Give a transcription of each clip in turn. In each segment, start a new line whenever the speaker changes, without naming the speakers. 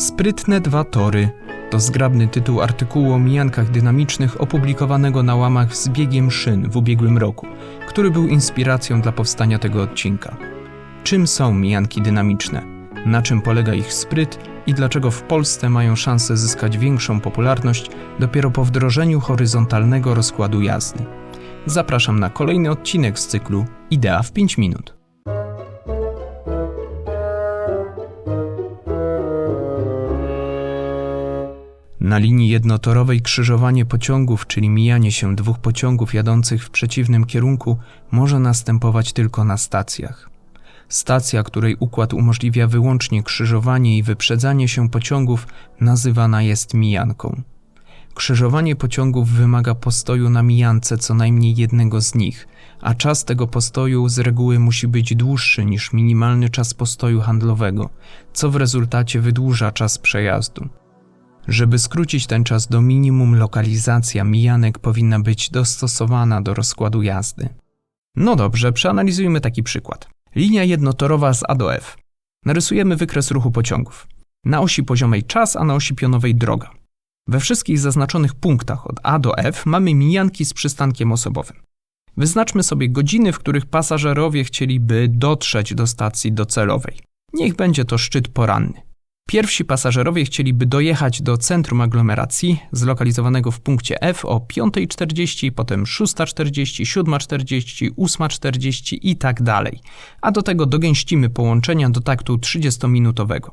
Sprytne dwa tory to zgrabny tytuł artykułu o mijankach dynamicznych opublikowanego na łamach z biegiem szyn w ubiegłym roku, który był inspiracją dla powstania tego odcinka. Czym są mijanki dynamiczne? Na czym polega ich spryt i dlaczego w Polsce mają szansę zyskać większą popularność dopiero po wdrożeniu horyzontalnego rozkładu jazdy? Zapraszam na kolejny odcinek z cyklu Idea w 5 minut. Na linii jednotorowej krzyżowanie pociągów, czyli mijanie się dwóch pociągów jadących w przeciwnym kierunku, może następować tylko na stacjach. Stacja, której układ umożliwia wyłącznie krzyżowanie i wyprzedzanie się pociągów, nazywana jest mijanką. Krzyżowanie pociągów wymaga postoju na mijance co najmniej jednego z nich, a czas tego postoju z reguły musi być dłuższy niż minimalny czas postoju handlowego, co w rezultacie wydłuża czas przejazdu. Żeby skrócić ten czas do minimum, lokalizacja mijanek powinna być dostosowana do rozkładu jazdy. No dobrze, przeanalizujmy taki przykład. Linia jednotorowa z A do F. Narysujemy wykres ruchu pociągów. Na osi poziomej czas, a na osi pionowej droga. We wszystkich zaznaczonych punktach od A do F mamy mijanki z przystankiem osobowym. Wyznaczmy sobie godziny, w których pasażerowie chcieliby dotrzeć do stacji docelowej. Niech będzie to szczyt poranny. Pierwsi pasażerowie chcieliby dojechać do centrum aglomeracji, zlokalizowanego w punkcie F o 5.40, potem 6.40, 7.40, 8.40 i tak dalej. A do tego dogęścimy połączenia do taktu 30-minutowego.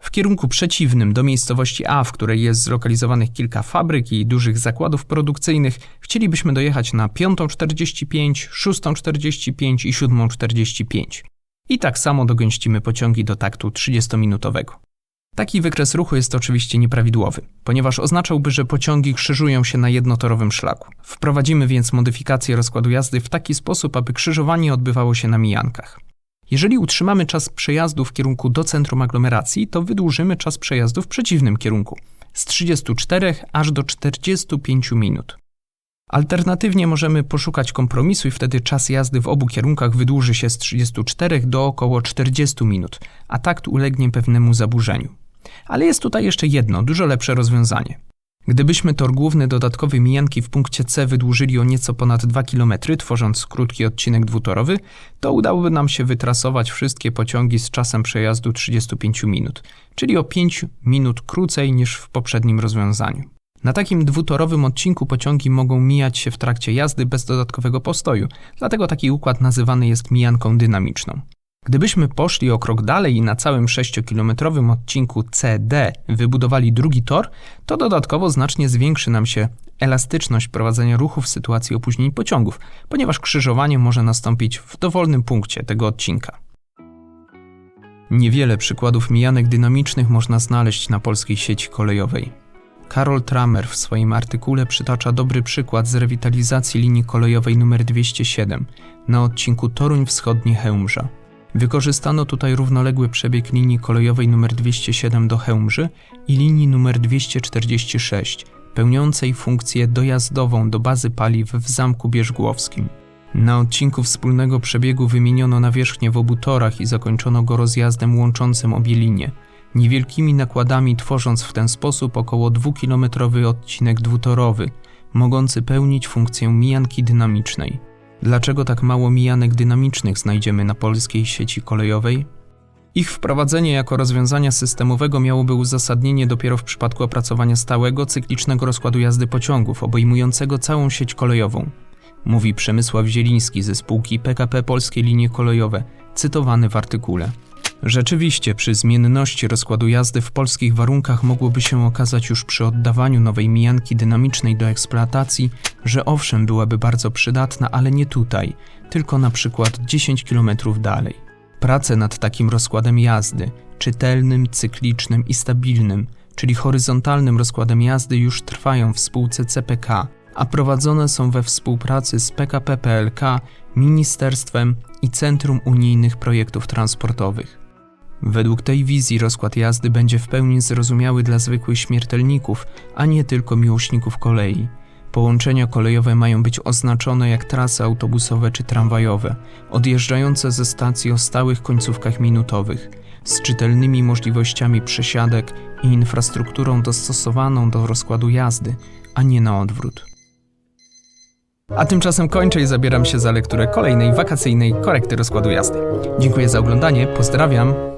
W kierunku przeciwnym do miejscowości A, w której jest zlokalizowanych kilka fabryk i dużych zakładów produkcyjnych, chcielibyśmy dojechać na 5.45, 6.45 i 7.45. I tak samo dogęścimy pociągi do taktu 30-minutowego. Taki wykres ruchu jest oczywiście nieprawidłowy, ponieważ oznaczałby, że pociągi krzyżują się na jednotorowym szlaku. Wprowadzimy więc modyfikację rozkładu jazdy w taki sposób, aby krzyżowanie odbywało się na mijankach. Jeżeli utrzymamy czas przejazdu w kierunku do centrum aglomeracji, to wydłużymy czas przejazdu w przeciwnym kierunku z 34 aż do 45 minut. Alternatywnie możemy poszukać kompromisu i wtedy czas jazdy w obu kierunkach wydłuży się z 34 do około 40 minut, a takt ulegnie pewnemu zaburzeniu. Ale jest tutaj jeszcze jedno, dużo lepsze rozwiązanie. Gdybyśmy tor główny dodatkowej mijanki w punkcie C wydłużyli o nieco ponad 2 km, tworząc krótki odcinek dwutorowy, to udałoby nam się wytrasować wszystkie pociągi z czasem przejazdu 35 minut, czyli o 5 minut krócej niż w poprzednim rozwiązaniu. Na takim dwutorowym odcinku pociągi mogą mijać się w trakcie jazdy bez dodatkowego postoju, dlatego taki układ nazywany jest mijanką dynamiczną. Gdybyśmy poszli o krok dalej i na całym 6-kilometrowym odcinku CD wybudowali drugi tor, to dodatkowo znacznie zwiększy nam się elastyczność prowadzenia ruchu w sytuacji opóźnień pociągów, ponieważ krzyżowanie może nastąpić w dowolnym punkcie tego odcinka. Niewiele przykładów mijanek dynamicznych można znaleźć na polskiej sieci kolejowej. Karol Tramer w swoim artykule przytacza dobry przykład z rewitalizacji linii kolejowej nr 207 na odcinku Toruń Wschodnie-Chełmża. Wykorzystano tutaj równoległy przebieg linii kolejowej nr 207 do Chełmży i linii nr 246, pełniącej funkcję dojazdową do bazy paliw w Zamku Bierzgłowskim. Na odcinku wspólnego przebiegu wymieniono nawierzchnię w obu torach i zakończono go rozjazdem łączącym obie linie – niewielkimi nakładami tworząc w ten sposób około dwukilometrowy odcinek dwutorowy, mogący pełnić funkcję mijanki dynamicznej. Dlaczego tak mało mijanek dynamicznych znajdziemy na polskiej sieci kolejowej? Ich wprowadzenie jako rozwiązania systemowego miałoby uzasadnienie dopiero w przypadku opracowania stałego, cyklicznego rozkładu jazdy pociągów, obejmującego całą sieć kolejową. Mówi Przemysław Zieliński ze spółki PKP Polskie Linie Kolejowe, cytowany w artykule. Rzeczywiście, przy zmienności rozkładu jazdy w polskich warunkach mogłoby się okazać już przy oddawaniu nowej mijanki dynamicznej do eksploatacji, że owszem byłaby bardzo przydatna, ale nie tutaj, tylko na przykład 10 km dalej. Prace nad takim rozkładem jazdy, czytelnym, cyklicznym i stabilnym, czyli horyzontalnym rozkładem jazdy już trwają w spółce CPK, a prowadzone są we współpracy z PKP PLK, Ministerstwem i Centrum Unijnych Projektów Transportowych. Według tej wizji rozkład jazdy będzie w pełni zrozumiały dla zwykłych śmiertelników, a nie tylko miłośników kolei. Połączenia kolejowe mają być oznaczone jak trasy autobusowe czy tramwajowe, odjeżdżające ze stacji o stałych końcówkach minutowych. z czytelnymi możliwościami przesiadek i infrastrukturą dostosowaną do rozkładu jazdy, a nie na odwrót. A tymczasem kończę i zabieram się za lekturę kolejnej wakacyjnej korekty rozkładu jazdy. Dziękuję za oglądanie, pozdrawiam.